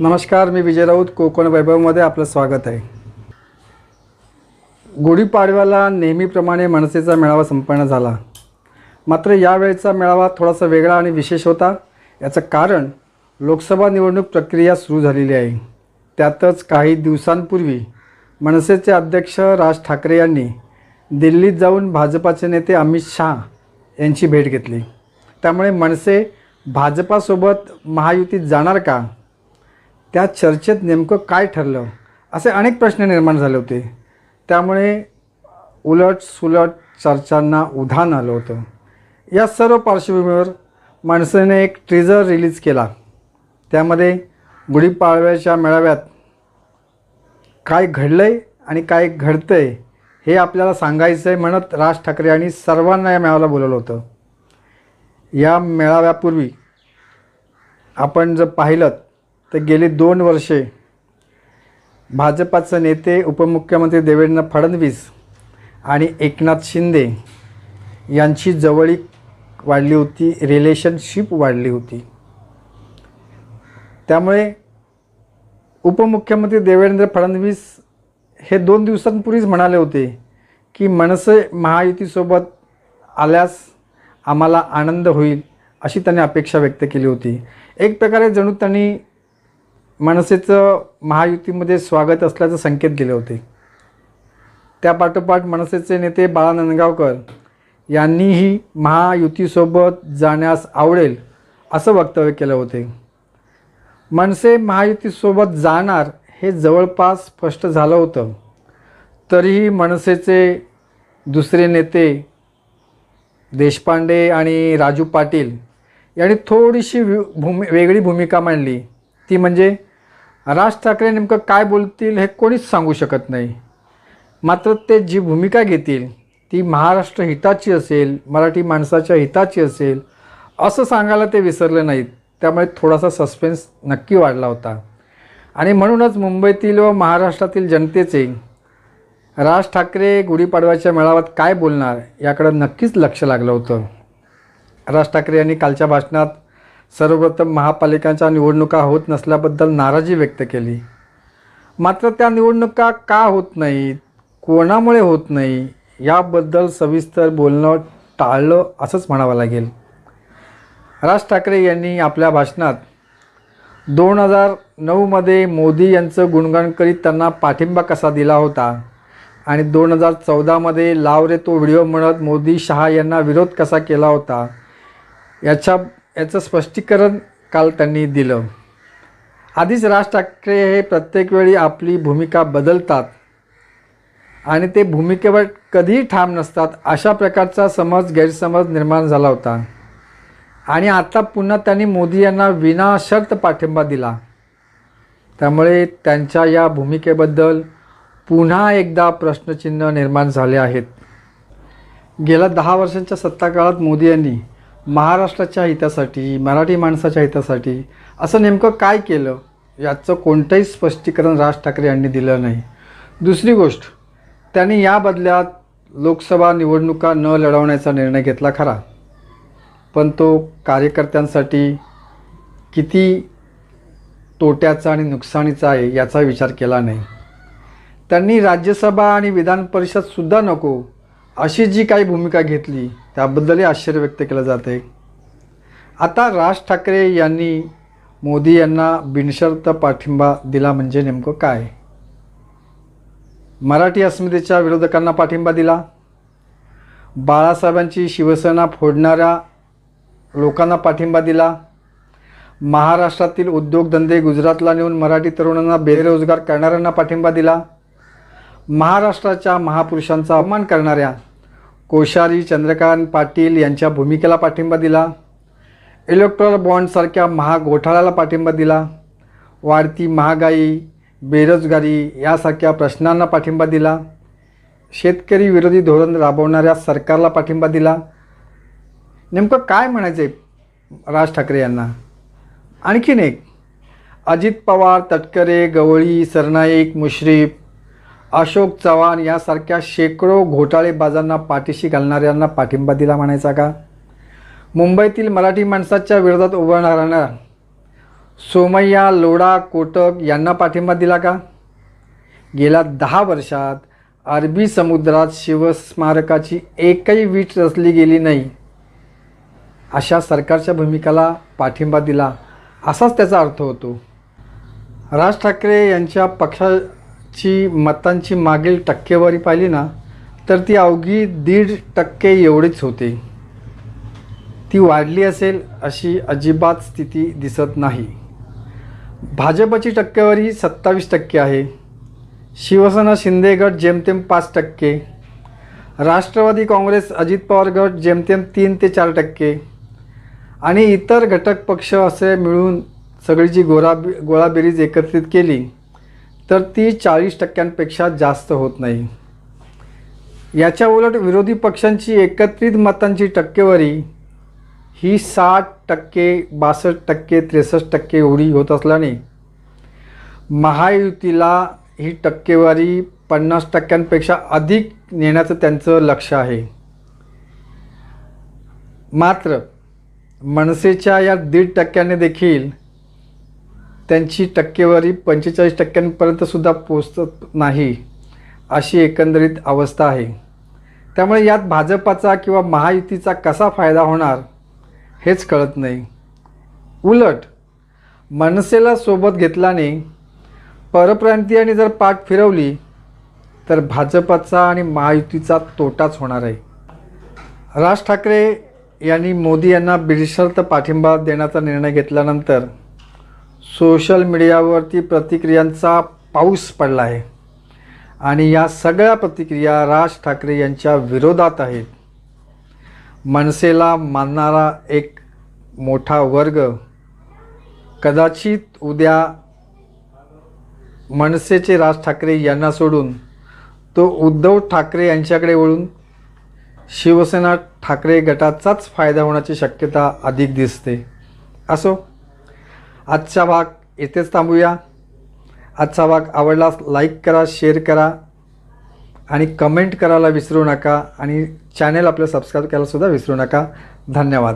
नमस्कार मी विजय राऊत कोकण वैभवमध्ये आपलं स्वागत आहे. गुढीपाडव्याला नेहमीप्रमाणे मनसेचा मेळावा संपन्न झाला. मात्र यावेळचा मेळावा थोडासा वेगळा आणि विशेष होता. याचं कारण लोकसभा निवडणूक प्रक्रिया सुरू झालेली आहे. त्यातच काही दिवसांपूर्वी मनसेचे अध्यक्ष राज ठाकरे यांनी दिल्लीत जाऊन भाजपाचे नेते अमित शहा यांची भेट घेतली. त्यामुळे मनसे भाजपासोबत महायुतीत जाणार का? त्या चर्चेत नेमकं काय ठरलं? असे अनेक प्रश्न निर्माण झाले होते. त्यामुळे उलट सुलट चर्चांना उधाण आलं होतं. या सर्व पार्श्वभूमीवर माणसाने एक ट्रीजर रिलीज केला. त्यामध्ये गुढीपाडव्याच्या मेळाव्यात काय घडलं आहे आणि काय घडतं आहे हे आपल्याला सांगायचं आहे म्हणत राज ठाकरे यांनी सर्वांना या मेळाव्याला बोलवलं होतं. या मेळाव्यापूर्वी आपण जर पाहिलं तर गेली दोन वर्षे भाजपाचे नेते उपमुख्यमंत्री देवेंद्र फडणवीस आणि एकनाथ शिंदे यांची जवळीक वाढली होती रिलेशनशिप वाढली होती. त्यामुळे उपमुख्यमंत्री देवेंद्र फडणवीस हे दोन दिवसांपूर्वीच म्हणाले होते की मनसे महायुतीसोबत आल्यास आम्हाला आनंद होईल अशी त्यांनी अपेक्षा व्यक्त केली होती. एक प्रकारे जणू त्यांनी मनसेचं महायुतीमध्ये स्वागत असल्याचं संकेत दिले होते. त्यापाठोपाठ मनसेचे नेते बाळा नंदगावकर यांनीही महायुतीसोबत जाण्यास आवडेल असं वक्तव्य केलं होते. मनसे महायुतीसोबत जाणार हे जवळपास स्पष्ट झालं होतं. तरीही मनसेचे दुसरे नेते देशपांडे आणि राजू पाटील यांनी थोडीशी भूमी वेगळी भूमिका मांडली. ती म्हणजे राज ठाकरे नेमकं काय बोलतील हे कोणीच सांगू शकत नाही. मात्र ते जी भूमिका घेतील ती महाराष्ट्र हिताची असेल मराठी माणसाच्या हिताची असेल असं सांगायला ते विसरले नाहीत. त्यामुळे थोडासा सस्पेन्स नक्की वाढला होता. आणि म्हणूनच मुंबईतील व महाराष्ट्रातील जनतेचे राज ठाकरे गुढीपाडव्याच्या मेळाव्यात काय बोलणार याकडं नक्कीच लक्ष लागलं होतं. राज ठाकरे यांनी कालच्या भाषणात सर्वप्रथम महापालिकांच्या निवडणुका होत नसल्याबद्दल नाराजी व्यक्त केली. मात्र त्या निवडणुका का होत नाहीत? कोणामुळे होत नाही? याबद्दल सविस्तर बोलणं टाळलं असंच म्हणावं लागेल. राज ठाकरे यांनी आपल्या भाषणात दोन हजार नऊमध्ये मोदी यांचं गुणगान करीत त्यांना पाठिंबा कसा दिला होता? आणि दोन हजार चौदामध्ये लाव रे तो व्हिडिओ म्हणत मोदी शहा यांना विरोध कसा केला होता? याच्या याचं स्पष्टीकरण काल त्यांनी दिलं. आधीच राज ठाकरे हे प्रत्येक वेळी आपली भूमिका बदलतात आणि ते भूमिकेवर कधीही ठाम नसतात अशा प्रकारचा समज गैरसमज निर्माण झाला होता. आणि आता पुन्हा त्यांनी मोदी यांना विनाशर्त पाठिंबा दिला. त्यामुळे त्यांच्या या भूमिकेबद्दल पुन्हा एकदा प्रश्नचिन्ह निर्माण झाले आहेत. गेल्या दहा वर्षांच्या सत्ताकाळात मोदी यांनी महाराष्ट्राच्या हितासाठी मराठी माणसाच्या हितासाठी असं नेमकं काय केलं? याचं कोणतंही स्पष्टीकरण राज ठाकरे यांनी दिलं नाही. दुसरी गोष्ट त्यांनी या बदल्यात लोकसभा निवडणुका न लढवण्याचा निर्णय घेतला खरा. पण तो कार्यकर्त्यांसाठी किती तोट्याचा आणि नुकसानीचा आहे याचा विचार केला नाही. त्यांनी राज्यसभा आणि विधान परिषदसुद्धा नको अशी जी काही भूमिका घेतली त्याबद्दलही आश्चर्य व्यक्त केलं जात आहे आता राज ठाकरे यांनी मोदी यांना बिनशर्त पाठिंबा दिला म्हणजे नेमकं काय? मराठी अस्मितेच्या विरोधकांना पाठिंबा दिला? बाळासाहेबांची शिवसेना फोडणाऱ्या लोकांना पाठिंबा दिला? महाराष्ट्रातील उद्योगधंदे गुजरातला नेऊन मराठी तरुणांना बेरोजगार करणाऱ्यांना पाठिंबा दिला? महाराष्ट्राच्या महापुरुषांचा अपमान करणाऱ्या कोश्यारी चंद्रकांत पाटील यांच्या भूमिकेला पाठिंबा दिला. इलेक्ट्रॉल बॉन्डसारख्या महाघोटाळ्याला पाठिंबा दिला. वाढती महागाई बेरोजगारी यासारख्या प्रश्नांना पाठिंबा दिला. शेतकरी विरोधी धोरण राबवणाऱ्या सरकारला पाठिंबा दिला. नेमकं काय म्हणायचं आहे राज ठाकरे यांना? आणखीन एक अजित पवार तटकरे गवळी सरनाईक मुश्रीफ अशोक चव्हाण यासारख्या शेकडो घोटाळेबाजांना पाठीशी घालणाऱ्यांना पाठिंबा दिला म्हणायचा का? मुंबईतील मराठी माणसाच्या विरोधात उभारणाऱ्यांना सोमय्या लोढा कोटक यांना पाठिंबा दिला का? गेल्या दहा वर्षात अरबी समुद्रात शिवस्मारकाची एकही वीट रचली गेली नाही. अशा सरकारच्या भूमिकाला पाठिंबा दिला असाच त्याचा अर्थ होतो. राज ठाकरे यांच्या पक्षा ची मतांची मागील टक्केवारी पाहिली ना तर ती अवघी दीड टक्के एवढीच होते. ती वाढली असेल अशी अजिबात स्थिती दिसत नाही. भाजपची टक्केवारी सत्तावीस टक्के आहे. शिवसेना शिंदे गट जेमतेम पाच टक्के. राष्ट्रवादी काँग्रेस अजित पवार गट जेमतेम तीन ते चार टक्के. आणि इतर घटक पक्ष असे मिळून सगळी जी गोरा गोळाबेरीज एकत्रित केली. तर ती चाळीस टक्क्यांपेक्षा जास्त होत नाही. याच्या उलट विरोधी पक्षांची एकत्रित मतांची टक्केवारी ही साठ टक्के बासष्ट टक्के त्रेसष्ट टक्के एवढी होत असल्याने महायुतीला ही टक्केवारी पन्नास टक्क्यांपेक्षा अधिक नेण्याचं त्यांचं लक्ष आहे. मात्र मनसेच्या या दीड टक्क्याने देखील त्यांची टक्केवारी पंचेचाळीस टक्क्यांपर्यंत सुद्धा पोचत नाही अशी एकंदरीत अवस्था आहे. त्यामुळे यात भाजपाचा किंवा महायुतीचा कसा फायदा होणार हेच कळत नाही. उलट मनसेला सोबत घेतल्याने परप्रांतीयांनी जर पाठ फिरवली तर भाजपाचा आणि महायुतीचा तोटाच होणार आहे. राज ठाकरे यांनी मोदी यांना बिनशर्त पाठिंबा देण्याचा निर्णय घेतल्यानंतर सोशल मीडियावरती प्रतिक्रियांचा पाऊस पडला आहे. आणि या सगळ्या प्रतिक्रिया राज ठाकरे यांच्या विरोधात आहेत. मनसेला मानणारा एक मोठा वर्ग कदाचित उद्या मनसेचे राज ठाकरे यांना सोडून तो उद्धव ठाकरे यांच्याकडे वळून शिवसेना ठाकरे गटाचाच फायदा होण्याची शक्यता अधिक दिसते. असो. आजचा भाग येथेच थांबूया. आजचा भाग आवडलास लाईक करा शेअर करा आणि कमेंट करायला विसरू नका आणि चॅनेल आपलं सबस्क्राईब करायलासुद्धा विसरू नका. धन्यवाद.